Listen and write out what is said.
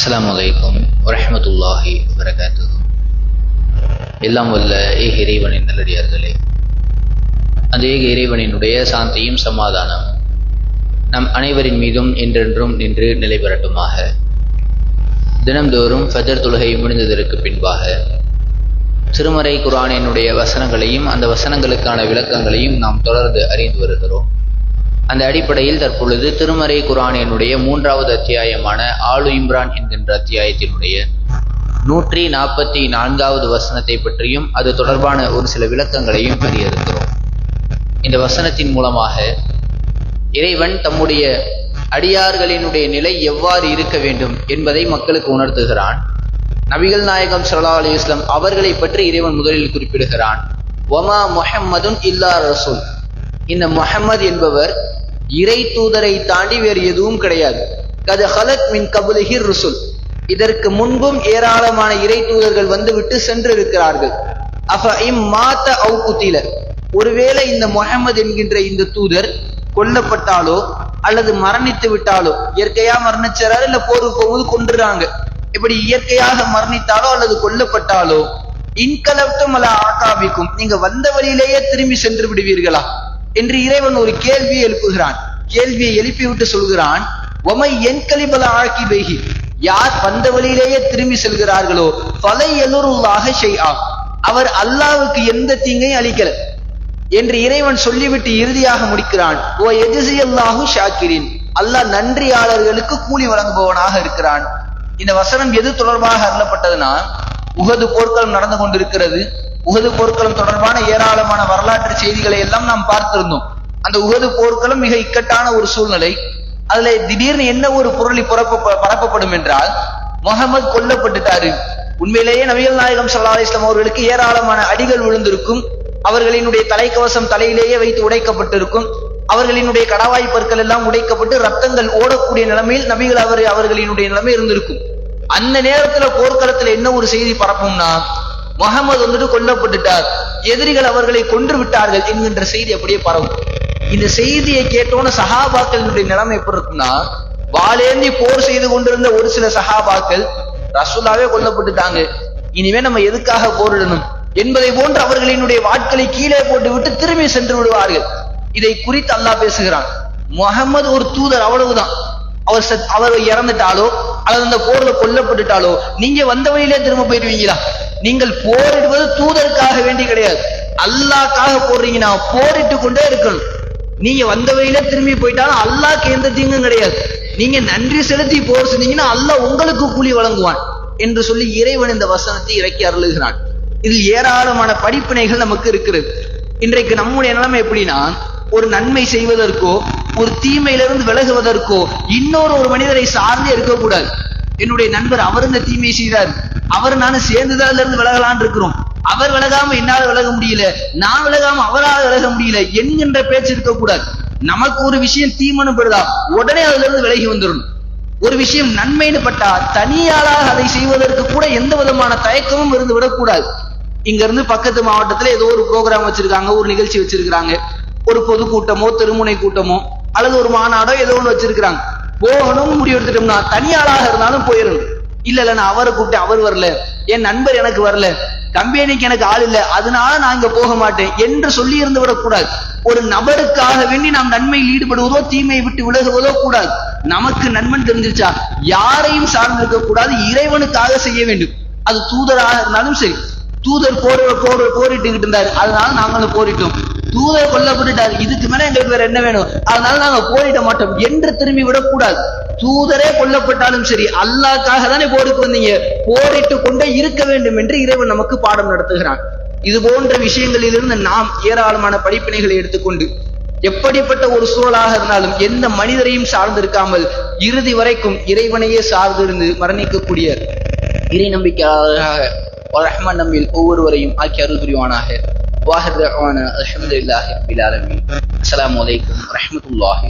அஸ்லாம் வலைக்கம் வரமத்துல்லாஹி வரகாத்து எல்லாம் வல்ல ஏக இறைவனின் நல்லடியார்களே. அந்த ஏக இறைவனினுடைய சாந்தியும் சமாதானமும் நம் அனைவரின் மீதும் என்றென்றும் நின்று நிலை பெறட்டுமாக. தினம்தோறும் ஃபஜர் தொழுகை முடிந்ததற்கு பின்பாக திருமறை குரானினுடைய வசனங்களையும் அந்த வசனங்களுக்கான விளக்கங்களையும் நாம் தொடர்ந்து அறிந்து வருகிறோம். அந்த அடிப்படையில் தற்பொழுது திருமறை குரானினுடைய மூன்றாவது அத்தியாயமான ஆளு இம்ரான் என்கின்ற அத்தியாயத்தினுடைய நூற்றி நாற்பத்தி நான்காவது வசனத்தை பற்றியும் அது தொடர்பான ஒரு சில விளக்கங்களையும் அறிய இருக்கிறோம் இந்த வசனத்தின் மூலமாக இறைவன் தம்முடைய அடியார்களினுடைய நிலை எவ்வாறு இருக்க வேண்டும் என்பதை மக்களுக்கு உணர்த்துகிறான். நபிகள் நாயகம் சல்லா அலி இஸ்லாம் அவர்களை பற்றி இறைவன் முதலில் குறிப்பிடுகிறான். ஒமா முஹம்மதுன் இல்லா ரசூல். இந்த முஹம்மது என்பவர் இறை தூதரை தாண்டி வேறு எதுவும் கிடையாது. கது ஹலத் மின் கபுலஹிர் ருசுல். இதற்கு முன்பும் ஏராளமான இறை தூதர்கள் வந்துவிட்டு சென்றிருக்கிறார்கள். அஃப இம் மாத்த அவு குத்தில. ஒருவேளை இந்த முகமது என்கின்ற இந்த தூதர் கொல்லப்பட்டாலோ அல்லது மரணித்து விட்டாலோ இயற்கையா மரணிச்சாரோ இல்ல போருக்கு போகும்போது கொண்டுறாங்க இப்படி இயற்கையாக மரணித்தாலோ அல்லது கொல்லப்பட்டாலோ இன்கலப்டும் அல்ல ஆக்காபிக்கும் நீங்க வந்த வழியிலேயே திரும்பி சென்று விடுவீர்களா? என்று இறைவன் ஒரு கேள்வியை எழுப்புகிறான். கேள்வியை எழுப்பி விட்டு சொல்கிறான் ஒமை என் கலிபல ஆக்கி பெய்கி யார் வந்த வழியிலேயே திரும்பி செல்கிறார்களோ பலை எல்லோருள்ளாக செய்யா அவர் அல்லாவுக்கு எந்த தீங்கையும் அளிக்கல என்று இறைவன் சொல்லிவிட்டு இறுதியாக முடிக்கிறான் ஓ எஜிசி அல்லாஹு ஷாக்கிரின். அல்லாஹ் நன்றியாளர்களுக்கு கூலி வழங்குபவனாக இருக்கிறான். இந்த வசனம் எது தொடர்பாக அருளப்பட்டதுன்னா உகது போர்க்களம் நடந்து கொண்டிருக்கிறது. உகது போர்க்களம் தொடர்பான ஏராளமான வரலாற்று செய்திகளை எல்லாம் நாம் பார்த்திருந்தோம். அந்த உகது போர்க்களம் மிக இக்கட்டான ஒரு சூழ்நிலை. அதுல திடீர்னு என்ன ஒரு பொருளி புறப்ப பரப்பப்படும் என்றால் முகமது கொல்லப்பட்டுட்டாரு. உண்மையிலேயே நபிகள் நாயகம் சல்லா இஸ்லாம் அவர்களுக்கு ஏராளமான அடிகள் விழுந்திருக்கும். அவர்களினுடைய தலைக்கவசம் தலையிலேயே வைத்து உடைக்கப்பட்டிருக்கும். அவர்களினுடைய கடவாய் பற்கள் எல்லாம் உடைக்கப்பட்டு ரத்தங்கள் ஓடக்கூடிய நிலைமையில் நபிகள் அவர் அவர்களினுடைய நிலைமை இருந்திருக்கும். அந்த நேரத்துல போர்க்களத்துல என்ன ஒரு செய்தி பரப்பும்னா முகமது வந்துட்டு கொல்லப்பட்டுட்டார். எதிரிகள் அவர்களை கொன்று விட்டார்கள் என்கின்ற செய்தி அப்படியே பரவும். இந்த செய்தியை கேட்டோன்னு சஹாபாக்களினுடைய நிலைமை எப்படி இருக்கும்னா வாளேந்தி போர் செய்து கொண்டிருந்த ஒரு சில சஹாபாக்கள் ரசுல்லாவே கொல்லப்பட்டுட்டாங்க. இனிமே நம்ம எதுக்காக போரிடணும்? என்பதை போன்று அவர்களினுடைய வாட்களை கீழே போட்டு விட்டு திரும்பி சென்று விடுவார்கள். இதை குறித்து அல்லாஹ் பேசுகிறான். முகமது ஒரு தூதர் அவ்வளவுதான். அவர் அவர் இறந்துட்டாலோ அல்லது அந்த போர்ல கொல்லப்பட்டுட்டாலோ நீங்க வந்த வழியிலே திரும்ப போயிடுவீங்களா? நீங்கள் போரிடுவது தூதருக்காக வேண்டி கிடையாது. அல்லாக்காக போடுறீங்கன்னா போரிட்டு கொண்டே இருக்கணும். நீங்க வந்த வழியில திரும்பி போயிட்டாலும் அல்லாக்கு எந்த தீங்கும் கிடையாது. நீங்க நன்றி செலுத்தி போர் செஞ்சீங்கன்னா அல்லாஹ் உங்களுக்கு கூலி வழங்குவான் என்று சொல்லி இறைவன் இந்த வசனத்தை இறக்கி அருளுகிறான். இதில் ஏராளமான படிப்பினைகள் நமக்கு இருக்கிறது. இன்றைக்கு நம்முடைய நிலைமை எப்படின்னா ஒரு நன்மை செய்வதற்கோ ஒரு தீமையிலிருந்து விலகுவதற்கோ இன்னொரு ஒரு மனிதரை சார்ந்து இருக்கக்கூடாது. என்னுடைய நண்பர் அவர் இந்த தீமையை செய்தார். அவர் நானும் சேர்ந்துதான் இருந்து விலகலான் இருக்கிறோம். அவர் விலகாம என்னால் விலக முடியல. நான் விலகாம அவரால் விலக முடியல என்கின்ற பேச்சு இருக்கக்கூடாது. நமக்கு ஒரு விஷயம் தீமனப்படுதா உடனே அதுல இருந்து விலகி வந்துடணும் ஒரு விஷயம் நன்மைன்னு பட்டா தனியாளாக அதை செய்வதற்கு கூட எந்த விதமான தயக்கமும் இருந்து விடக்கூடாது. இங்க இருந்து பக்கத்து மாவட்டத்துல ஏதோ ஒரு ப்ரோக்ராம் வச்சிருக்காங்க ஒரு நிகழ்ச்சி வச்சிருக்காங்க ஒரு பொதுக்கூட்டமோ திருமுனை கூட்டமோ அல்லது ஒரு மாநாடோ ஏதோ ஒன்று வச்சிருக்கிறாங்க. போகணும் முடிவெடுத்துட்டோம்னா தனியாளாக இருந்தாலும் போயிடணும் இல்ல இல்ல நான் அவரை கூப்பிட்டு அவர் வரல. என் நண்பர் எனக்கு வரல. கம்பெனிக்கு எனக்கு ஆள் இல்ல. அதனால நான் இங்க போக மாட்டேன் என்று சொல்லி இருந்து விடக்கூடாது ஒரு நபருக்காக வேண்டி நாம் நன்மையில் ஈடுபடுவதோ தீமையை விட்டு விலகுவதோ கூடாது. நமக்கு நண்பன் தெரிஞ்சிருச்சா? யாரையும் சார்ந்திருக்க கூடாது. இறைவனுக்காக செய்ய வேண்டும். அது தூதராக இருந்தாலும் சரி. தூதர் போர் போர் போரிட்டுக்கிட்டு இருந்தாரு. அதனால நாங்களும் போரிட்டோம். தூதர் கொல்லப்பட்டுட்டாரு. இதுக்கு மேல எங்களுக்கு வேற என்ன வேணும்? அதனால நாங்க போரிட மாட்டோம் என்று திரும்பி விடக்கூடாது தூதரே கொல்லப்பட்டாலும் சரி அல்லாக்காக தானே போருக்கு வந்தீங்க? போரிட்டு கொண்டே இருக்க வேண்டும் என்று இறைவன் நமக்கு பாடம் நடத்துகிறான். இது போன்ற விஷயங்களிலிருந்து நாம் ஏராளமான படிப்பினைகளை எடுத்துக்கொண்டு எப்படிப்பட்ட ஒரு சூழலாக இருந்தாலும் எந்த மனிதரையும் சார்ந்திருக்காமல் இறுதி வரைக்கும் இறைவனையே சார்ந்திருந்து மரணிக்கக்கூடிய இறை நம்பிக்கையாளராக ரஹ்மான் நம்பில் ஒவ்வொருவரையும் ஆக்கி அருள் புரிவானாக வாஹர் அலமதுல்லாஹி அஸ்லாம் வலைக்கம் வரமத்துல்லாஹி